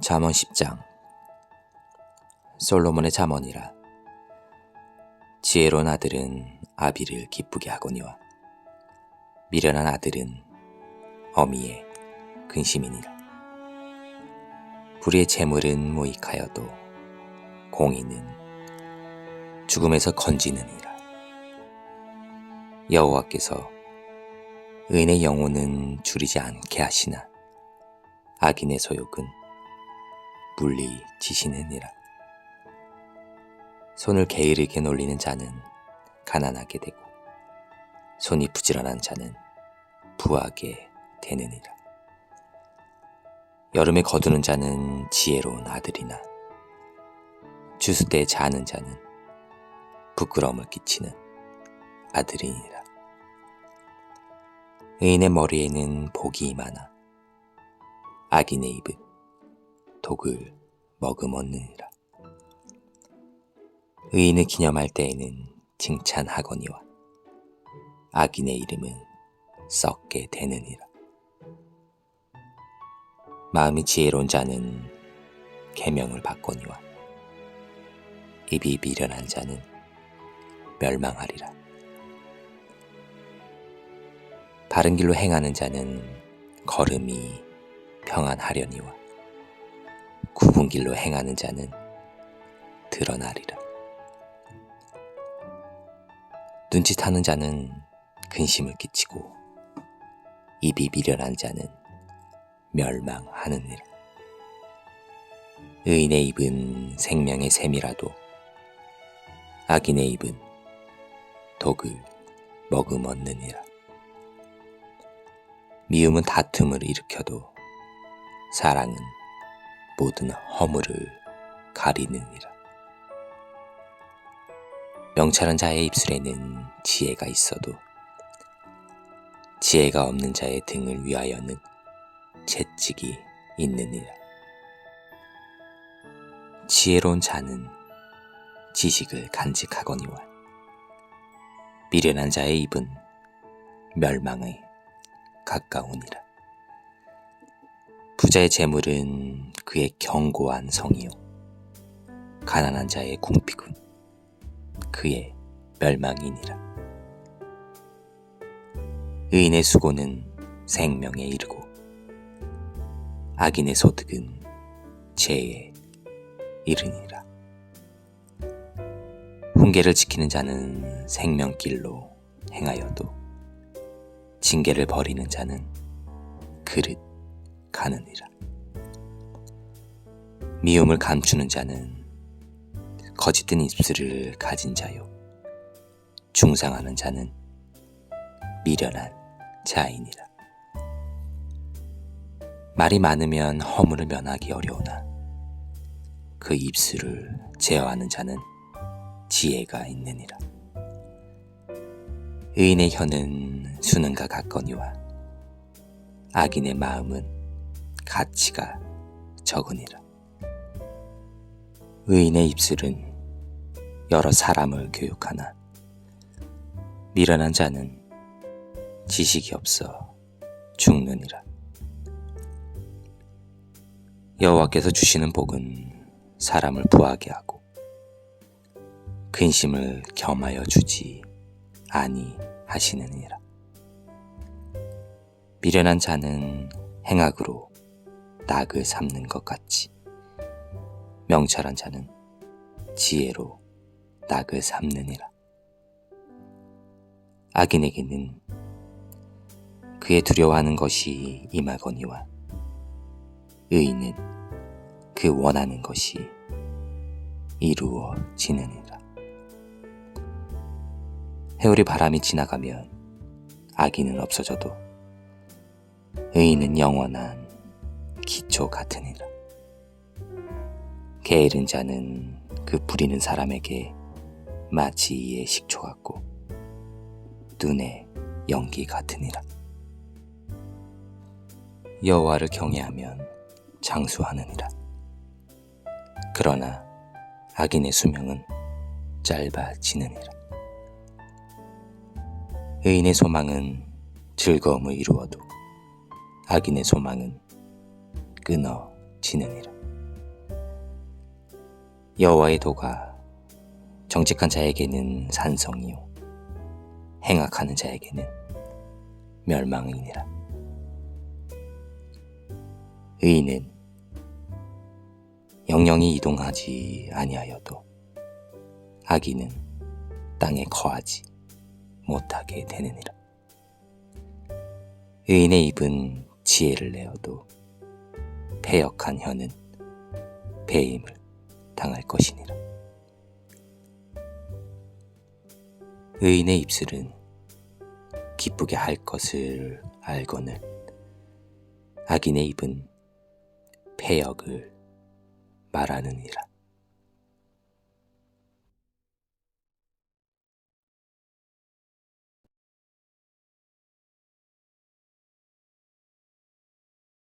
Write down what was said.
잠언 10장. 솔로몬의 잠언이라. 지혜로운 아들은 아비를 기쁘게 하거니와 미련한 아들은 어미의 근심이니라. 불의의 재물은 무익하여도 공의는 죽음에서 건지느니라. 여호와께서 의인의 영혼은 줄이지 않게 하시나. 악인의 소욕은 물리지시느니라. 손을 게으르게 놀리는 자는 가난하게 되고 손이 부지런한 자는 부하게 되느니라. 여름에 거두는 자는 지혜로운 아들이나 주수 때 자는 자는 부끄러움을 끼치는 아들이니라. 의인의 머리에는 복이 많아 악인의 입은 독을 머금었느니라. 의인을 기념할 때에는 칭찬하거니와 악인의 이름은 썩게 되느니라. 마음이 지혜로운 자는 계명을 받거니와 입이 미련한 자는 멸망하리라. 바른 길로 행하는 자는 걸음이 평안하려니와 굽은 길로 행하는 자는 드러나리라. 눈짓하는 자는 근심을 끼치고 입이 미련한 자는 멸망하느니라. 의인의 입은 생명의 샘이라도 악인의 입은 독을 머금었느니라. 미움은 다툼을 일으켜도 사랑은 모든 허물을 가리느니라. 명철한 자의 입술에는 지혜가 있어도 지혜가 없는 자의 등을 위하여는 채찍이 있느니라. 지혜로운 자는 지식을 간직하거니와 미련한 자의 입은 멸망에 가까우니라. 부자의 재물은 그의 견고한 성이요. 가난한 자의 궁핍은 그의 멸망이니라. 의인의 수고는 생명에 이르고 악인의 소득은 죄에 이르니라. 훈계를 지키는 자는 생명길로 행하여도 징계를 버리는 자는 그릇 가느니라. 미움을 감추는 자는 거짓된 입술을 가진 자요. 중상하는 자는 미련한 자이니라. 말이 많으면 허물을 면하기 어려우나 그 입술을 제어하는 자는 지혜가 있느니라. 의인의 혀는 수능과 같거니와 악인의 마음은 가치가 적으니라. 의인의 입술은 여러 사람을 교육하나 미련한 자는 지식이 없어 죽느니라. 여호와께서 주시는 복은 사람을 부하게 하고 근심을 겸하여 주지 아니하시느니라. 미련한 자는 행악으로 낙을 삼는 것 같이 명철한 자는 지혜로 낙을 삼느니라. 악인에게는 그의 두려워하는 것이 임하거니와 의인은 그 원하는 것이 이루어지느니라. 해오리 바람이 지나가면 악인은 없어져도 의인은 영원한 기초 같으니라. 게으른 자는 그 부리는 사람에게 마치 이의 식초 같고 눈에 연기 같으니라. 여호와를 경외하면 장수하느니라. 그러나 악인의 수명은 짧아지느니라. 의인의 소망은 즐거움을 이루어도 악인의 소망은 끊어지느니라. 여호와의 도가 정직한 자에게는 산성이요 행악하는 자에게는 멸망이니라. 의인은 영영이 이동하지 아니하여도 악인은 땅에 거하지 못하게 되느니라. 의인의 입은 지혜를 내어도 패역한 혀는 배임을 당할 것이니라. 의인의 입술은 기쁘게 할 것을 알거늘 악인의 입은 패역을 말하느니라.